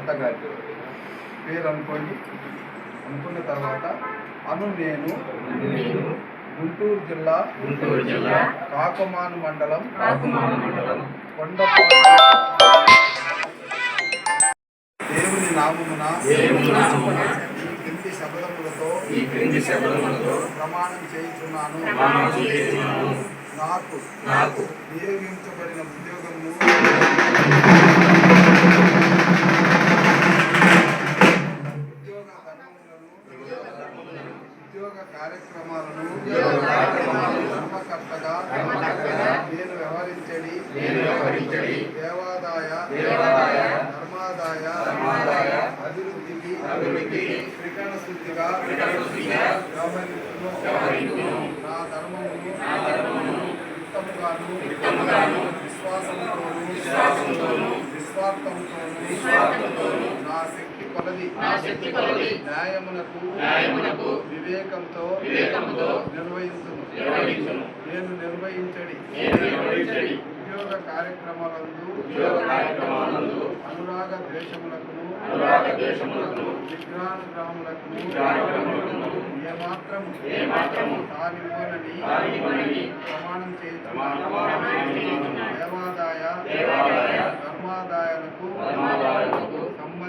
భర్త గారి పేరు అనుకోండి అనుకున్న తర్వాత అను నేను గుంటూరు జిల్లా గుంటూరు జిల్లా కాకమాను మండలం కాకుమాను మండలం దేవుని నామమున దేవుని నామమున ఈ కింది శబ్దములతో ఈ క్రింది శబ్దములతో ప్రమాణం చేయుచున్నాను. ప్రమాణం చేయుచున్నాను. నాకు నాకు నియోగించబడిన కార్యక్రమాలందు అనురాగ విగ్రహానుగ్రహములకును విగ్రహానుగ్రహములకును ఏమాత్రము తానివ్వనని ప్రమాణం చేయుచున్నాను. దేవాదాయ ధర్మాదాయాలకు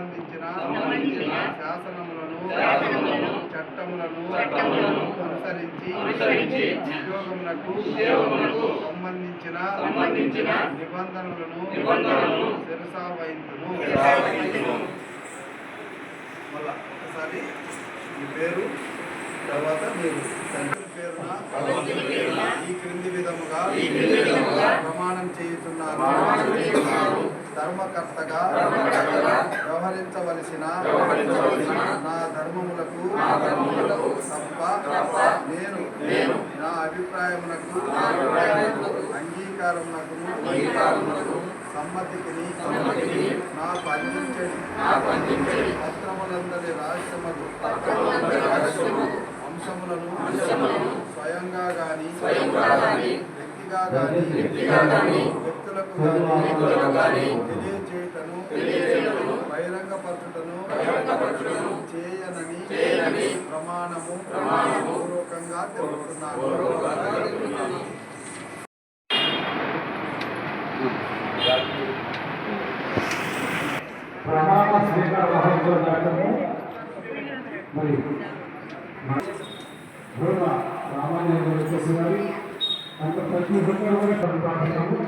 సంబంధించిన శాసనములను చట్టములను అనుసరించి ఉద్యోగములకు సంబంధించిన సంబంధించిన నిబంధనలను నిబంధనలను శిరసా వహించును నిర్వహించును. మళ్ళా ఒకసారి మీ పేరు తర్వాత మీరు తండ్రి పేరున ఈ క్రింది విధముగా ప్రమాణం చేయుచున్నాను. ధర్మకర్తగా వ్యవహరించవలసిన నా ధర్మములకు తప్ప నేను నా అంగీకారమునకు సమ్మతికిని సమ్మతికిని నాకు అందించడి పత్రములందరి రహస్యములు అంశములను స్వయంగా గాని వ్యక్తిగా గాని తెలియచేయటను తెలియచేయుటను బహిరంగపరచుటను చేయనని ప్రమాణము పూర్వకంగా తెలుపుతున్నాను. ప్రమాణ స్వీకార మరి రామాయణ అంత ప్రతి ఒక్కరు మరి ప్రతి కూడా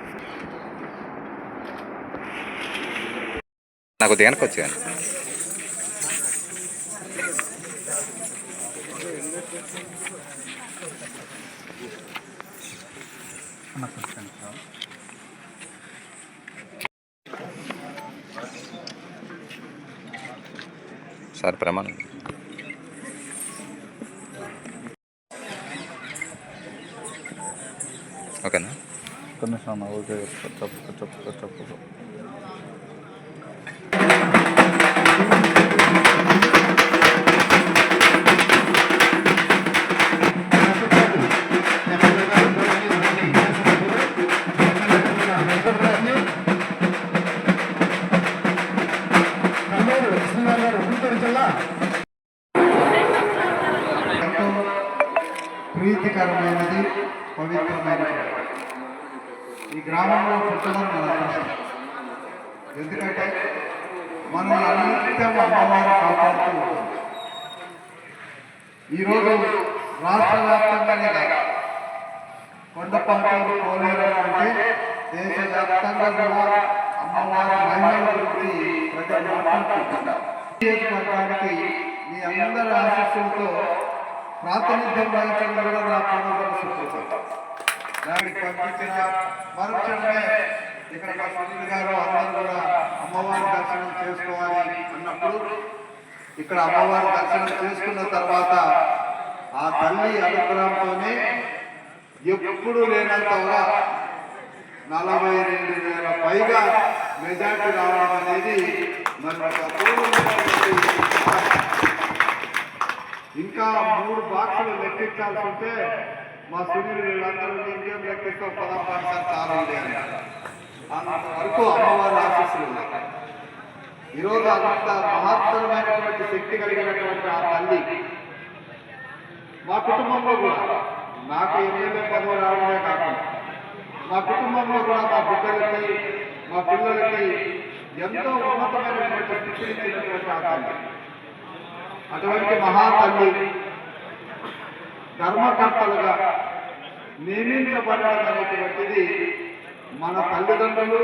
నాకు దేనికి వచ్చి కానీ సార్ ప్రమాణం ఓకేనా? కమిషన్ ఓకే చెప్పు చెప్పు చెప్పు ప్రీతికరమైనది పవిత్రమైనది. ఈ గ్రామంలో పుట్టడం మన అదృష్టం ఎందుకంటే మనం నిత్యం అమ్మవారు కాపాడుతూ ఉంటాం. ఈరోజు రాష్ట్ర వ్యాప్తంగానే కాదు కొండపంటూరు కోలేరు అంటే దేశవ్యాప్తంగా కూడా అమ్మవారి మహిళల గురించి ప్రజలు మాట్లాడుకుంటున్నారు మీ అందరి ఆశస్సులతో ప్రాతినిధ్యం వహించడం కూడా నా పండుగ సూచిస్తాం దానికి పంపించిన మరుక్షణమే ఇక్కడ మా సునీల్ గారు అందరూ కూడా అమ్మవారి దర్శనం చేసుకోవాలి అన్నప్పుడు ఇక్కడ అమ్మవారి దర్శనం చేసుకున్న తర్వాత ఆ తల్లి అనుగ్రహంతోనే ఎప్పుడు లేనంతగా నలభై రెండు వేల పైగా మెజార్టీ రావడం అనేది మరి ఒక ఇంకా మూడు బాక్సులు లెక్కించాల్సి ఉంటే మా సునీల్ వీళ్ళందరూ ఇంకేం లెక్కిస్తాం పదం పాఠశాల కావాలి అని అన్నారు. అంతవరకు అమ్మవారి ఆశీస్సులు ఉన్నాయి ఈరోజు అంత మహత్తరమైనటువంటి శక్తి కలిగినటువంటి ఆ తల్లి మా కుటుంబంలో కూడా నాకు ఏమేమి పదవి రావడమే కాకుండా మా కుటుంబంలో కూడా మా బిడ్డలకి మా పిల్లలకి ఎంతో ఉన్నతమైనటువంటి స్థితిని ఇచ్చినటువంటి ఆ తల్లి అటువంటి మహాతల్లి ధర్మకర్తలుగా నియమించబడడం అనేటువంటిది మన తల్లిదండ్రులు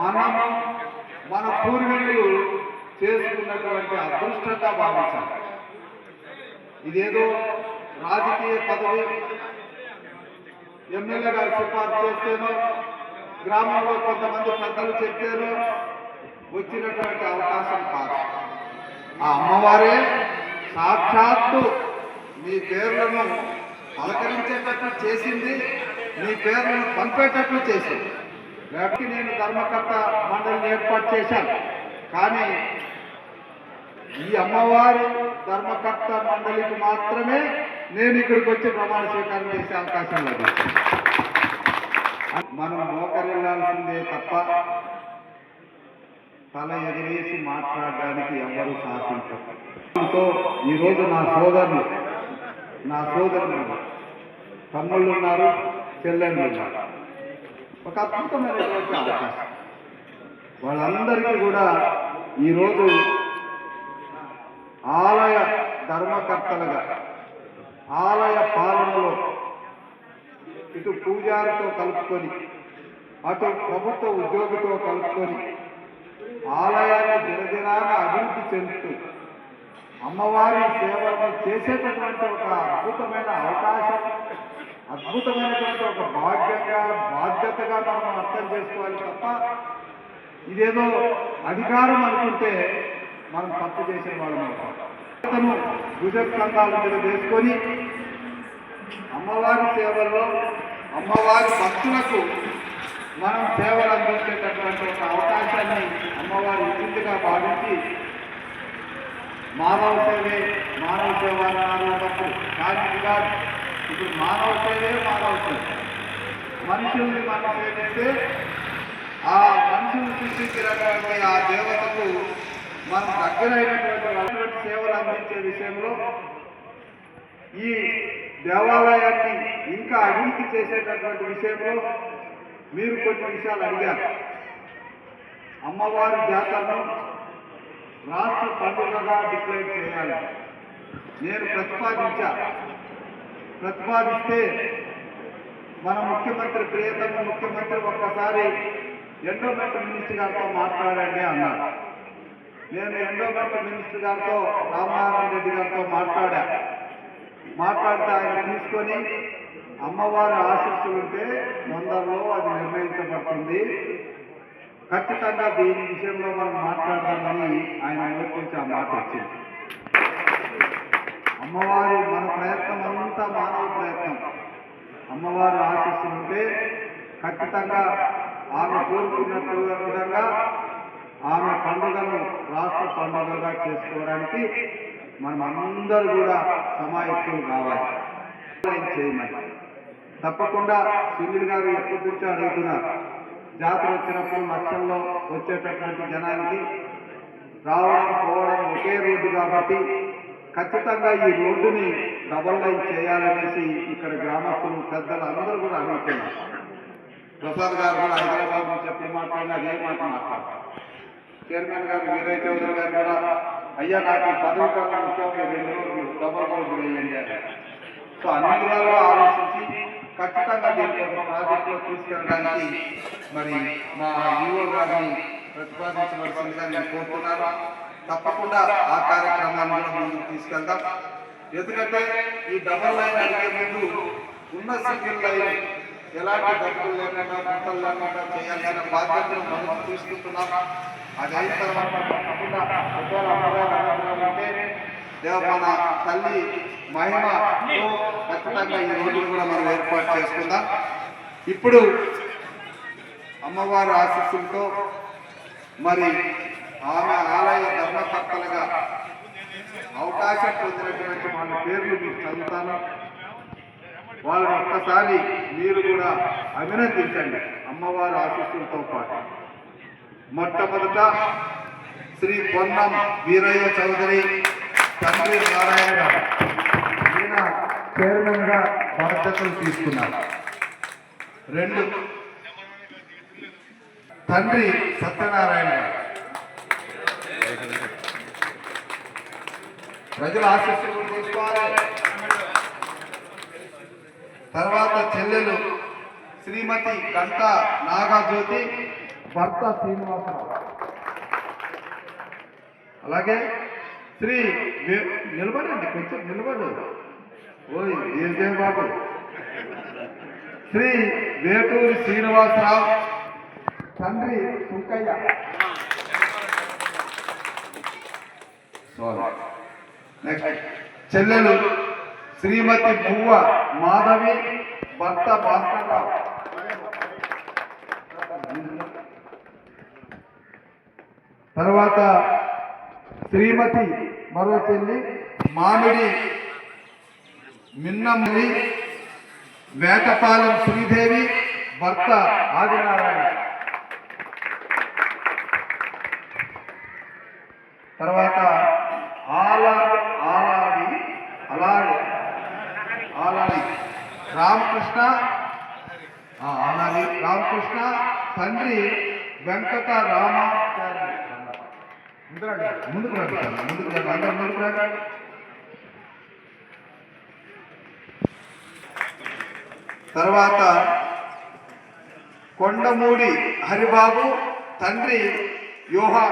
మనం మన పూర్వీకులు చేసుకున్నటువంటి అదృష్టంగా భావించాలి. ఇదేదో రాజకీయ పదవి. ఎమ్మెల్యే గారు సిఫార్సు చేస్తేనో గ్రామంలో కొంతమంది పెద్దలు చెప్తేనో వచ్చినటువంటి అవకాశం కాదు. ఆ అమ్మవారే సాక్షాత్తు మీ పేర్లను పలకరించేటట్లు చేసింది మీ పేర్లను పంపేటట్లు చేసింది. కాబట్టి నేను ధర్మకర్త మండలిని ఏర్పాటు చేశాను. కానీ ఈ అమ్మవారి ధర్మకర్త మండలికి మాత్రమే నేను ఇక్కడికి వచ్చి ప్రమాణ స్వీకారం చేసే అవకాశం లేదు మనం మోకరిల్లాల్సిందే తప్ప తల ఎగిరేసి మాట్లాడడానికి ఎవరు సాహసించరు ఈరోజు నా సోదరులు నా సోదరులు తమ్ముళ్ళు ఉన్నారు చెల్లెళ్ళు ఉన్నారు. ఒక అద్భుతమైనటువంటి అవకాశం. వాళ్ళందరికీ కూడా ఈరోజు ఆలయ ధర్మకర్తలుగా ఆలయ పాలనలో ఇటు పూజారితో కలుపుకొని అటు ప్రభుత్వ ఉద్యోగితో కలుపుకొని దినదినాన అభివృద్ధి చెందుతూ అమ్మవారి సేవలను చేసేటటువంటి ఒక అద్భుతమైన అవకాశం అద్భుతమైనటువంటి ఒక భాగ్యంగా బాధ్యతగా మనం అర్థం చేసుకోవాలి తప్ప ఇదేదో అధికారం అనుకుంటే మనం తప్పు చేసే వాళ్ళం అవుతాం. అతను మీద వేసుకొని అమ్మవారి సేవల్లో అమ్మవారి భక్తులకు మనం సేవలు అందించేటటువంటి ఒక అవకాశాన్ని అమ్మవారి ఇచ్చిందిగా భావించి మానవ సేవే మానవ సేవ అన్నప్పుడు కానీ ఇది కాదు ఇప్పుడు మానవ సేవే మానవ సేవ. మనుషుల్ని మనం సేవిస్తే ఆ మనుషులు సృష్టించినటువంటి ఆ దేవతకు మనం దగ్గరైనటువంటి సేవలు అందించే విషయంలో ఈ దేవాలయాన్ని ఇంకా అభివృద్ధి చేసేటటువంటి విషయంలో మీరు కొన్ని విషయాలు అడిగారు. అమ్మవారి జాతరను రాష్ట్ర పండుగగా డిక్లేర్ చేయాలి. నేను ప్రతిపాదించా. ప్రతిపాదిస్తే మన ముఖ్యమంత్రి ప్రియతమ ముఖ్యమంత్రి ఒక్కసారి ఎండోమెంట్ మినిస్టర్ గారితో మాట్లాడండి అన్నారు. నేను ఎండోమెంట్ మినిస్టర్ గారితో రామనారాయణ రెడ్డి గారితో మాట్లాడా. మాట్లాడితే ఆయన తీసుకొని అమ్మవారి ఆశస్సు ఉంటే తొందరలో అది నిర్ణయించబడుతుంది. ఖచ్చితంగా దీని విషయంలో మనం మాట్లాడదామని ఆయన నోటి ఆ మాట వచ్చింది. అమ్మవారి మన ప్రయత్నం అంతా మానవ ప్రయత్నం. అమ్మవారు ఆశస్సు ఉంటే ఖచ్చితంగా ఆమె కోరుకున్నట్టు విధంగా ఆమె పండుగను రాష్ట్ర పండుగగా చేసుకోవడానికి మనం అందరూ కూడా సమాయత్తులు కావాలి. చేయమని. తప్పకుండా సునీల్ గారు ఎప్పటి నుంచో అడుగుతున్నారు. జాతర వచ్చినప్పుడు లక్షల్లో వచ్చేటటువంటి జనానికి రావడం పోవడం ఒకే రోడ్డు కాబట్టి ఖచ్చితంగా ఈ రోడ్డుని డబల్ లైన్ చేయాలనేసి ఇక్కడ గ్రామస్తులు పెద్దలు అందరూ కూడా అడుగుతున్నారు. ప్రసాద్ గారు కూడా హైదరాబాద్ నుంచి ఎప్పుడు మాట్లాడినా అదే మాట మాట్లాడతారు. చైర్మన్ గారు వీరయ్య చౌదరి గారు కూడా అయ్యా నాకు పదవి కన్నా ముఖ్యంగా రెండు రోజులు డబల్ రోడ్డు వేయండి అన్నారు సో అన్ని విధాలుగా ఆలోచించి ఖచ్చితంగా దీనికి ఒక ప్రాజెక్టులో తీసుకెళ్ళడానికి మరి మా ఈఓ గారిని ప్రతిపాదించవలసిందిగా నేను కోరుతున్నాను. తప్పకుండా ఆ కార్యక్రమాన్ని కూడా ముందుకు తీసుకెళ్దాం. ఎందుకంటే ఈ డబల్ లైన్ అడిగే ముందు ఉన్న సింగిల్ లైన్ ఎలాంటి డబ్బులు లేకుండా గుంటలు లేకుండా చేయాల్సిన బాధ్యతను మనం తీసుకుంటున్నాం. అది అయిన తర్వాత తప్పకుండా ఒకవేళ దేవ మన తల్లి మహిమ ఖచ్చితంగా ఈ రోజులు కూడా మనం ఏర్పాటు ఇప్పుడు అమ్మవారు ఆశీస్సులతో మరి ఆమె ఆలయ ధర్మకర్తలుగా అవకాశం పొందినటువంటి వాళ్ళ పేర్లు మీకు చదువుతాను. వాళ్ళని ఒక్కసారి మీరు కూడా అభినందించండి అమ్మవారి ఆశీస్సులతో పాటు. మొట్టమొదట శ్రీ పొన్నం వీరయ్య చౌదరి తండ్రి నారాయణ గారు. ఈయన చైర్మన్గా బాధ్యతలు తీసుకున్నారు. రెండు. తండ్రి సత్యనారాయణ ప్రజలు ప్రజల తీసుకోవాలి. తర్వాత చెల్లెలు శ్రీమతి గంట నాగాజ్యోతి భర్త శ్రీనివాసరావు. అలాగే శ్రీ నిలబడండి కొంచెం నిలబడు ఓయ్ ఏదే బాబు శ్రీ వేటూరి శ్రీనివాసరావు తండ్రి సుంకయ్య. నెక్స్ట్ చెల్లెలు శ్రీమతి పువ్వ మాధవి భర్త భాస్కర్రావు. తర్వాత శ్రీమతి మరో చెల్లి మామిడి మిన్నమ్మి వేటపాలెం శ్రీదేవి భర్త ఆదినారాయణ. తర్వాత ఆలాడి ఆలాడి అలాడి ఆలాడి. రామకృష్ణ ఆ, ఆలాడి రామకృష్ణ తండ్రి వెంకట రామాచార్య. ముందు రండి, ముందుకు రండి. ముందుకు రండి. అందరూ ముందుకు రండి. తర్వాత కొండమూడి హరిబాబు తండ్రి యోహా.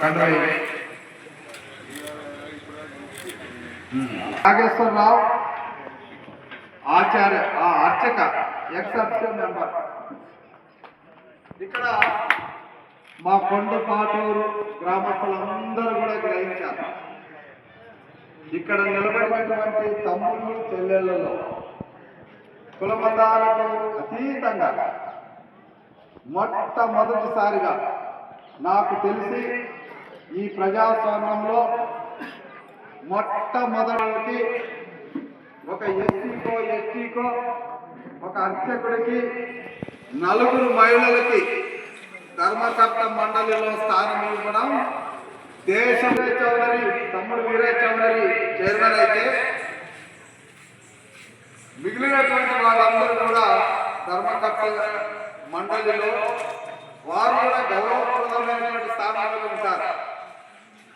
తండ్రి నాగేశ్వరరావు ఆచార్య ఆ అర్చక ఎక్సెప్షన్ అఫిషియల్ ఇక్కడ మా కొండపాటూరు గ్రామస్తులందరూ కూడా గ్రహించారు. ఇక్కడ నిలబడినటువంటి తమ్ముళ్ళు చెల్లెళ్ళలో కులమతాలకు అతీతంగా మొట్టమొదటిసారిగా నాకు తెలిసి ఈ ప్రజాస్వామ్యంలో మొట్టమొదటి ఒక ఎస్సీకో ఎస్టీకో ఒక అర్చకుడికి నలుగురు మహిళలకి ధర్మకర్త మండలిలో స్థానం ఇవ్వడం దేశం చౌదరి తమ్ముడు వీరే చౌదరి చైర్మన్ అయితే మిగిలినటువంటి వాళ్ళందరూ కూడా ధర్మకర్త మండలిలో వారు కూడా గౌరవప్రదమైనటువంటి స్థానాలు ఉంటారు.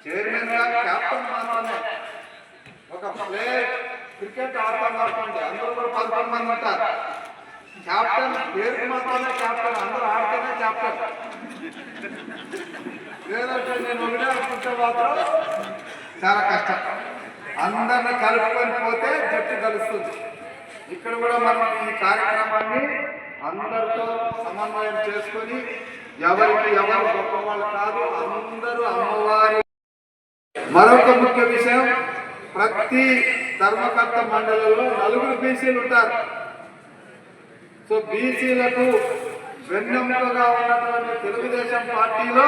చైర్మన్గా మాత్రమే. ఒక ప్లేట్ క్రికెట్ ఆడతాం అనుకోండి అందరూ కూడా పదకొండు మంది ఉంటారు. మాత్రమే క్యాప్టెన్ అందరూ ఆడితేనే క్యాప్టెన్ లేదంటే నేను ఒకటే అనుకుంటే మాత్రం చాలా కష్టం. అందరిని కలుపుకొని పోతే జట్టు కలుస్తుంది. ఇక్కడ కూడా మనం ఈ కార్యక్రమాన్ని అందరితో సమన్వయం చేసుకొని ఎవరికి ఎవరు గొప్పవాళ్ళు కాదు అందరూ అమ్మవారి. మరొక ముఖ్య విషయం ప్రతి ధర్మకర్త మండలంలో నలుగురు బీసీలు ఉంటారు. సో బీసీలకు వెన్నెముకగా ఉన్నటువంటి తెలుగుదేశం పార్టీలో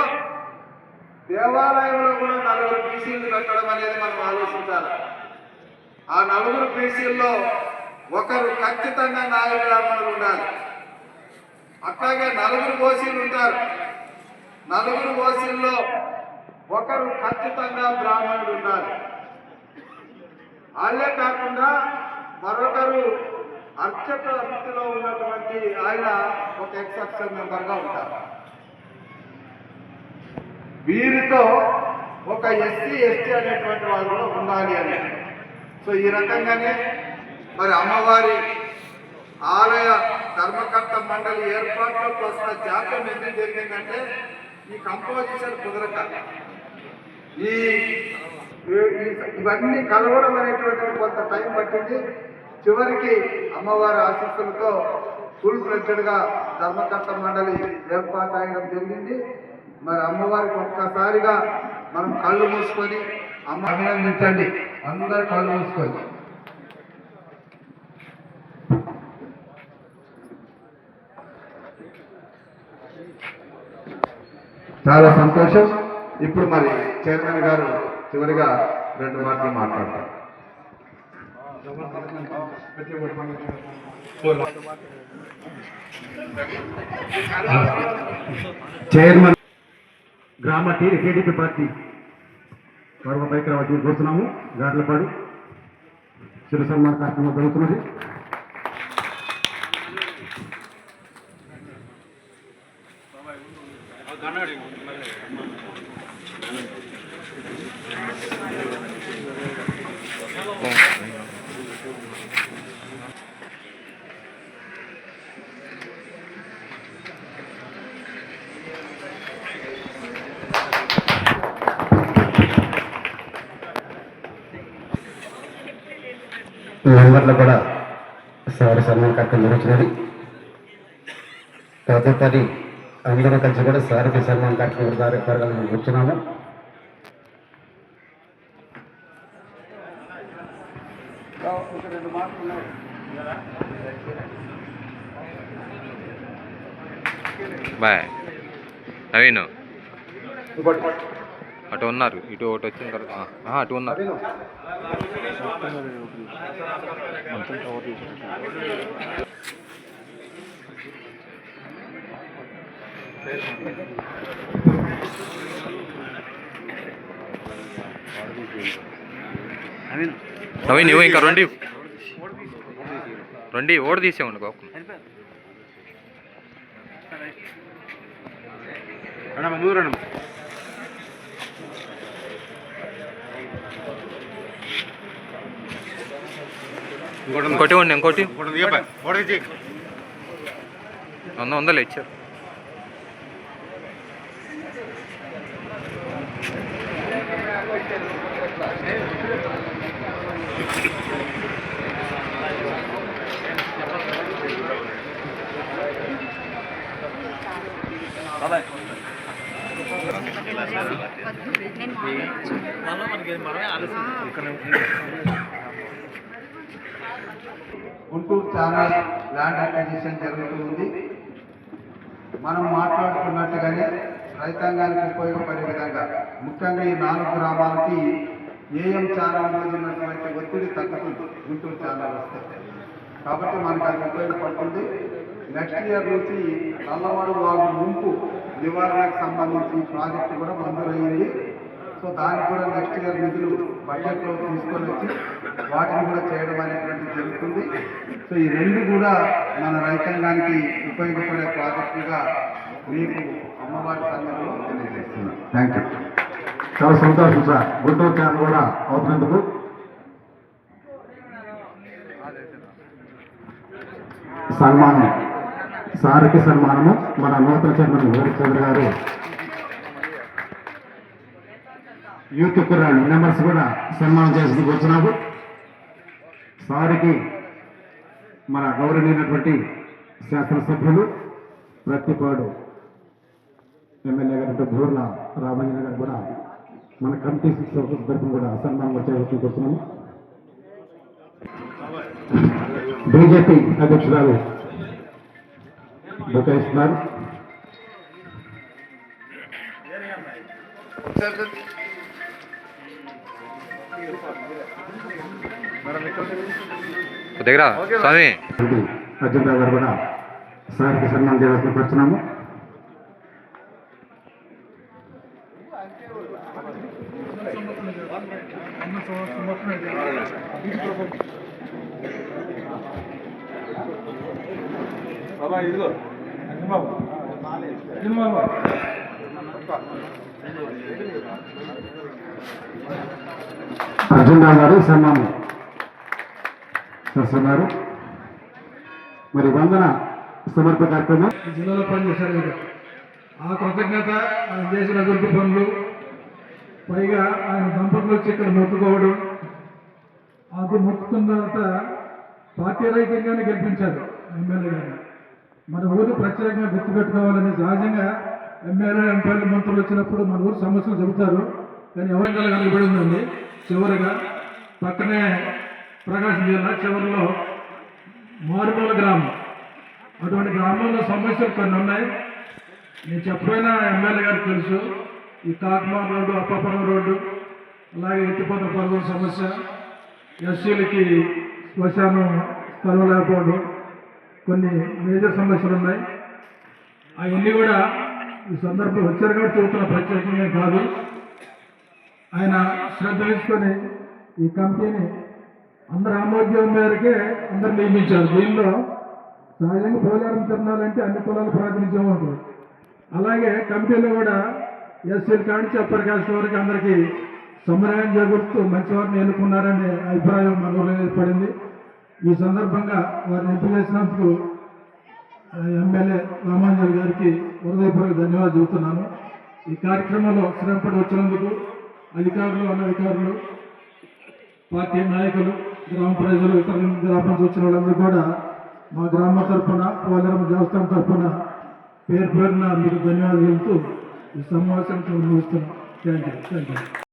దేవాలయంలో కూడా నలుగురు బీసీలు పెట్టడం అనేది మనం ఆలోచించాలి. ఆ నలుగురు బీసీల్లో ఒకరు ఖచ్చితంగా నాయ ఉండాలి. అట్లాగే నలుగురు ఓసీలు ఉంటారు. నలుగురు ఓసీల్లో ఒకరు ఖచ్చితంగా బ్రాహ్మణుడు ఉండాలి. వాళ్ళే కాకుండా మరొకరు అర్చక వృత్తిలో ఉన్నటువంటి ఆయన ఒక ఎక్సెప్షన్ మెంబర్గా ఉంటారు. వీరితో ఒక ఎస్సీ ఎస్టీ అనేటువంటి వాళ్ళు కూడా ఉండాలి అని. సో ఈ రకంగానే మరి అమ్మవారి ఆలయ ధర్మకర్త మండలి ఏర్పాట్లకు వస్తున్న జాప్యం ఎందుకు జరిగిందంటే ఈ కంపోజిషన్ కుదరక. ఈ- ఇవన్నీ కలవడం అనేటువంటిది కొంత టైం పట్టింది. చివరికి అమ్మవారి ఆశీస్సులతో ఫుల్ ఫ్లెడ్గా ధర్మకర్త మండలి ఏర్పాటు జరిగింది. మరి అమ్మవారికి ఒక్కసారిగా మనం కళ్ళు మూసుకొని అమ్మ అభినందించండి. అందరు కళ్ళు మూసుకొని. చాలా సంతోషం. ఇప్పుడు మరి చైర్మన్ గారు చివరిగా రెండు మాటలు మాట్లాడతారు. చైర్మన్ గ్రామ టీ టీడీపీ పార్టీ గౌరవ పైకి రావాల్సి కోరుతున్నాము గాట్లపాడు శివ సన్మాన కార్యక్రమం జరుగుతున్నది. మెంబర్లు కూడా సారి సన్మాన కార్యక్రమం జరుగుతున్నది తదుపరి అందరూ కలిసి కూడా సారికి సన్మాన కార్యక్రమం సారి జరగాలని కూర్చున్నాము బాయ్. నవీన్. అటు ఉన్నారు. ఇటు ఒకటి వచ్చిన తర్వాత అటు ఉన్నారు. నవీన్. నువ్వు ఇంకా రెండు రెండు ఓడి తీసేవండి గోకు ఇంకోటి ఉండి ఇంకోటి వంద వందలు ఇచ్చారు గుంటూరు ఛానల్ ల్యాండ్ అక్విజిషన్ జరుగుతుంది మనం మాట్లాడుకున్నట్టుగానే రైతాంగానికి ఉపయోగపడే విధంగా ముఖ్యంగా ఈ నాలుగు గ్రామాలకి ఏఎం ఛానల్ మీద ఉన్నటువంటి ఒత్తిడి తగ్గుతుంది గుంటూరు ఛానల్ వస్తే. కాబట్టి మనకు అది ఉపయోగపడుతుంది. నెక్స్ట్ ఇయర్ నుంచి నల్లమడు వాగు ముంపు నివారణకు సంబంధించి ప్రాజెక్టు కూడా మంజూరయ్యింది. సో దానికి కూడా నెక్స్ట్ ఇయర్ నిధులు బడ్జెట్లో తీసుకొని వచ్చి వాటిని కూడా చేయడం అనేటువంటిది జరుగుతుంది. సో ఈ రెండు కూడా మన రైతాంగానికి ఉపయోగపడే ప్రాజెక్టుగా మీకు అమ్మవారి సన్నిధిలో తెలియజేస్తున్నాను థ్యాంక్ యూ చాలా సంతోషం సార్. గుంటూరు ఛానల్ కూడా అవుతున్నందుకు. సన్మానం. సార్కి సన్మానము. మన నూతన చైర్మన్ చంద్ర గారు యూత్ కుర్రాడు మెంబర్స్ కూడా సన్మానం చేసి కూర్చున్నారు సారికి మన గౌరవనీయమైనటువంటి శాసనసభ్యులు ప్రతిపాడు ఎమ్మెల్యే గారి బూర్ల రామయ్య గారు కూడా మన కమిటీ తరఫున కూడా సన్మానం చేయవచ్చు కూర్చున్నాము బీజేపీ అధ్యక్షురాలు బుకాయిస్తున్నారు దగ్గర స్వామి ఇది అర్జున్ రావు గారు కూడా సార్కి సన్మానం చేయవలసిన కోరుతున్నాము అర్జున్ అర్జున్రావు గారు సన్మానం చేస్తున్నారు. మరి వందన సమర్ప కార్యక్రమం. జిల్లాలో పనిచేశారు కదా. ఆ కృతజ్ఞత ఆయన చేసిన అభివృద్ధి పనులు పైగా ఆయన దంపతులు వచ్చి ఇక్కడ మొక్కుకోవడం అది మొక్కుకున్న తర్వాత పార్టీ రైతంగానే గెలిపించారు ఎమ్మెల్యే గారు. మన ఊరు ప్రత్యేకంగా గుర్తుపెట్టుకోవాలని సహజంగా ఎమ్మెల్యే ఎంపీలు మంత్రులు వచ్చినప్పుడు మన ఊరు సమస్యలు చెబుతారు. కానీ ఎవరికైనా కనబడి ఉందండి? చివరిగా పక్కనే ప్రకాశం జిల్లా చివరిలో మారుమూల గ్రామం. అటువంటి గ్రామంలో సమస్యలు కొన్ని ఉన్నాయి. నేను చెప్పైనా ఎమ్మెల్యే గారికి తెలుసు. ఈ కాకుమార్ రోడ్డు అప్పాపురం రోడ్డు అలాగే ఎత్తిపోత పరుగుల సమస్య ఎస్సీలకి శ్మశానం స్థలం లేకపోవడం కొన్ని మేజర్ సమస్యలు ఉన్నాయి. అవన్నీ కూడా ఈ సందర్భం వచ్చారు కాబట్టి చెబుతున్న ప్రత్యేకంగా కాదు ఆయన శ్రద్ధ తీసుకొని ఈ కంపెనీని అందరి ఆమోద్యం మేరకే అందరు నియమించారు. దీనిలో సహజంగా పోలారం తిరణాలంటే అన్ని కులాల ప్రాతినిధ్యం ఉంటుంది. అలాగే కమిటీలో కూడా ఎస్సీలు కానించి అప్పర్ కాస్ట్ వరకు అందరికీ సమన్వయం చేకూరుతూ మంచి వారిని ఎన్నుకున్నారనే అభిప్రాయం మనలో ఏర్పడింది. ఈ సందర్భంగా వారిని ఎంపిక చేసినందుకు ఎమ్మెల్యే రామాంజల్ గారికి హృదయపూర్వక ధన్యవాదాలు చెబుతున్నాను. ఈ కార్యక్రమంలో శ్రమపడి వచ్చినందుకు అధికారులు అనధికారులు పార్టీ నాయకులు గ్రామ ప్రజలు ఇతర గ్రామం నుంచి వచ్చిన వాళ్ళందరూ కూడా మా గ్రామ తరఫున పోలేరమ్మ దేవస్థానం తరఫున పేరు పేరున మీకు ధన్యవాదాలు చెబుతూ ఈ సమావేశానికి ముగిస్తున్నాం. Thank you. Thank you.